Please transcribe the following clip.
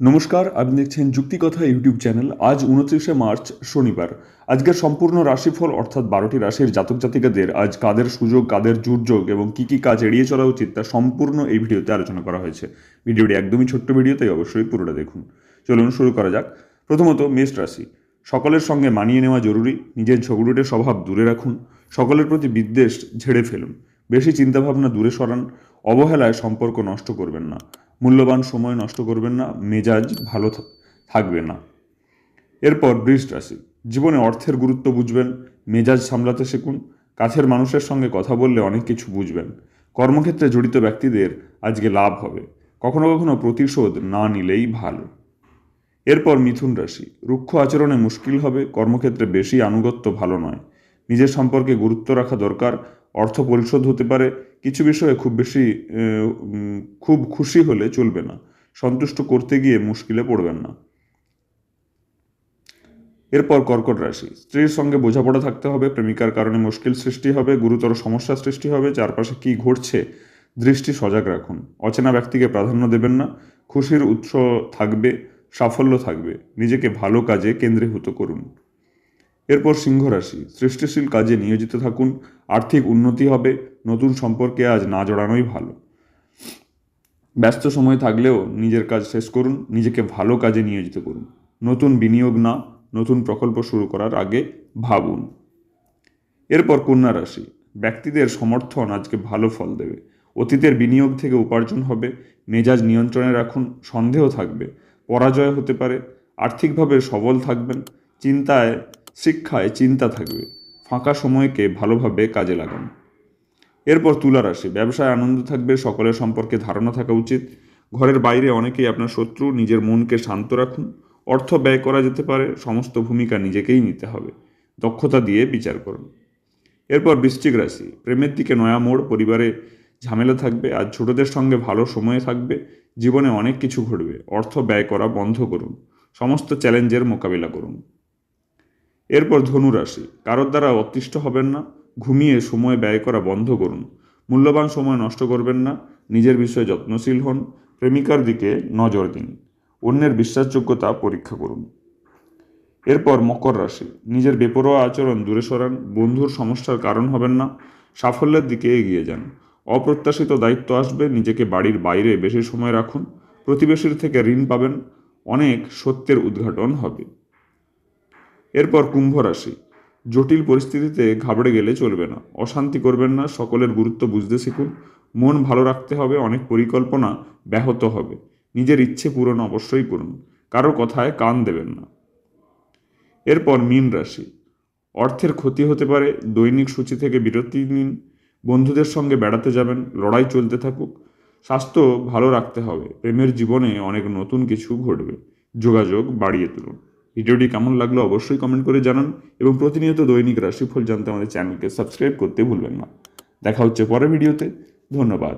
নমস্কার, আপনি দেখছেন যুক্তিকথা ইউটিউব চ্যানেল। আজ উনত্রিশে মার্চ, শনিবার। আজকের সম্পূর্ণ রাশিফল, অর্থাৎ বারোটি রাশির জাতক জাতিকাদের আজ কাদের সুযোগ, কাদের দুর্যোগ এবং কি কি কাজ এড়িয়ে চলা উচিত তা সম্পূর্ণ এই ভিডিওতে আলোচনা করা হয়েছে। ভিডিওটি একদমই ছোট্ট ভিডিও তাই অবশ্যই পুরোটা দেখুন। চলুন শুরু করা যাক। প্রথমত, মেষ রাশি। সকলের সঙ্গে মানিয়ে নেওয়া জরুরি। নিজের ঝগড়ুটে স্বভাব দূরে রাখুন। সকলের প্রতি বিদ্বেষ ঝেড়ে ফেলুন। বেশি চিন্তাভাবনা দূরে সরান। অবহেলায় সম্পর্ক নষ্ট করবেন না। মূল্যবান সময় নষ্ট করবেন না, মেজাজ ভালো থাকবে না। এরপর বৃষ রাশি। জীবনে অর্থের গুরুত্ব বুঝবেন, মেজাজ সামলাতে শিখুন, কাছের মানুষের সঙ্গে কথা বললে অনেক কিছু বুঝবেন। কর্মক্ষেত্রে জড়িত ব্যক্তিদের আজকে লাভ হবে, কখনো কখনো প্রতিশোধ না নিলেই ভালো। এরপর মিথুন রাশি। রুক্ষ আচরণে মুশকিল হবে, কর্মক্ষেত্রে বেশি আনুগত্য ভালো নয়। নিজের সম্পর্কে গুরুত্ব রাখা দরকার, অর্থ পরিশোধ হতে পারে, কিছু বিষয়ে খুব বেশি খুব খুশি হলে চলবে না, সন্তুষ্ট করতে গিয়ে মুশকিলে পড়বেন না। এরপর কর্কট রাশি, স্ত্রীর সঙ্গে বোঝাপড়া থাকতে হবে, প্রেমিকার কারণে মুশকিল সৃষ্টি হবে, গুরুতর সমস্যা সৃষ্টি হবে, চারপাশে কি ঘটছে দৃষ্টি সজাগ রাখুন, অচেনা ব্যক্তিকে প্রাধান্য দেবেন না, খুশির উৎস থাকবে, সাফল্য থাকবে, নিজেকে ভালো কাজে কেন্দ্রীভূত করুন। এরপর সিংহ রাশি। সৃষ্টিশীল কাজে নিয়োজিত থাকুন। আর্থিক উন্নতি হবে। নতুন সম্পর্কে আজ না জড়ানোই ভালো। ব্যস্ত সময় থাকলেও নিজের কাজ শেষ করুন। নিজেকে ভালো কাজে নিয়োজিত করুন। নতুন বিনিয়োগ না, নতুন প্রকল্প শুরু করার আগে ভাবুন। এরপর কন্যা রাশি। ব্যক্তিদের সমর্থন আজকে ভালো ফল দেবে। অতীতের বিনিয়োগ থেকে উপার্জন হবে। মেজাজ নিয়ন্ত্রণে রাখুন। সন্দেহ থাকবে। পরাজয় হতে পারে। আর্থিকভাবে সবল থাকবেন। চিন্তায় শিক্ষায় চিন্তা থাকবে, ফাঁকা সময়কে ভালোভাবে কাজে লাগান। এরপর তুলা রাশি, ব্যবসায় আনন্দ থাকবে, সকলের সম্পর্কে ধারণা থাকা উচিত। ঘরের বাইরে অনেকেই আপনার শত্রু, নিজের মনকে শান্ত রাখুন। অর্থ ব্যয় করা যেতে পারে, সমস্ত ভূমিকা নিজেকেই নিতে হবে। দক্ষতা দিয়ে বিচার করুন। এরপর বৃশ্চিক রাশি, প্রেমের দিকে নয়া মোড়, পরিবারে ঝামেলা থাকবে, আর ছোটদের সঙ্গে ভালো সময় থাকবে, জীবনে অনেক কিছু ঘটবে। অর্থ ব্যয় করা বন্ধ করুন। সমস্ত চ্যালেঞ্জের মোকাবিলা করুন। এরপর ধনু রাশি, কারোর দ্বারা অতিষ্ঠ হবেন না, ঘুমিয়ে সময় ব্যয় করা বন্ধ করুন। মূল্যবান সময় নষ্ট করবেন না, নিজের বিষয়ে যত্নশীল হন, প্রেমিকার দিকে নজর দিন, অন্যের বিশ্বাসযোগ্যতা পরীক্ষা করুন। এরপর মকর রাশি, নিজের বেপরোয়া আচরণ দূরে সরান, বন্ধুর সমস্যার কারণ হবেন না, সাফল্যের দিকে এগিয়ে যান। অপ্রত্যাশিত দায়িত্ব আসবে, নিজেকে বাড়ির বাইরে বেশি সময় রাখুন, প্রতিবেশীর থেকে ঋণ পাবেন, অনেক সত্যের উদ্ঘাটন হবে। এরপর কুম্ভ রাশি। জটিল পরিস্থিতিতে ঘাবড়ে গেলে চলবে না। অশান্তি করবেন না, সকলের গুরুত্ব বুঝতে শিখুন। মন ভালো রাখতে হবে, অনেক পরিকল্পনা ব্যাহত হবে। নিজের ইচ্ছে পূরণ অবশ্যই করুন, কারও কথায় কান দেবেন না। এরপর মীন রাশি। অর্থের ক্ষতি হতে পারে, দৈনিক সূচি থেকে বিরতি নিন, বন্ধুদের সঙ্গে বেড়াতে যাবেন, লড়াই চলতে থাকুক। স্বাস্থ্য ভালো রাখতে হবে, প্রেমের জীবনে অনেক নতুন কিছু ঘটবে। যোগাযোগ বাড়িয়ে তুলুন। ভিডিওটি কেমন লাগল অবশ্যই কমেন্ট করে জানান এবং প্রতিনিয়ত দৈনিক রাশিফল জানতে আমাদের চ্যানেলকে সাবস্ক্রাইব করতে ভুলবেন না। দেখা হচ্ছে পরের ভিডিওতে ধন্যবাদ।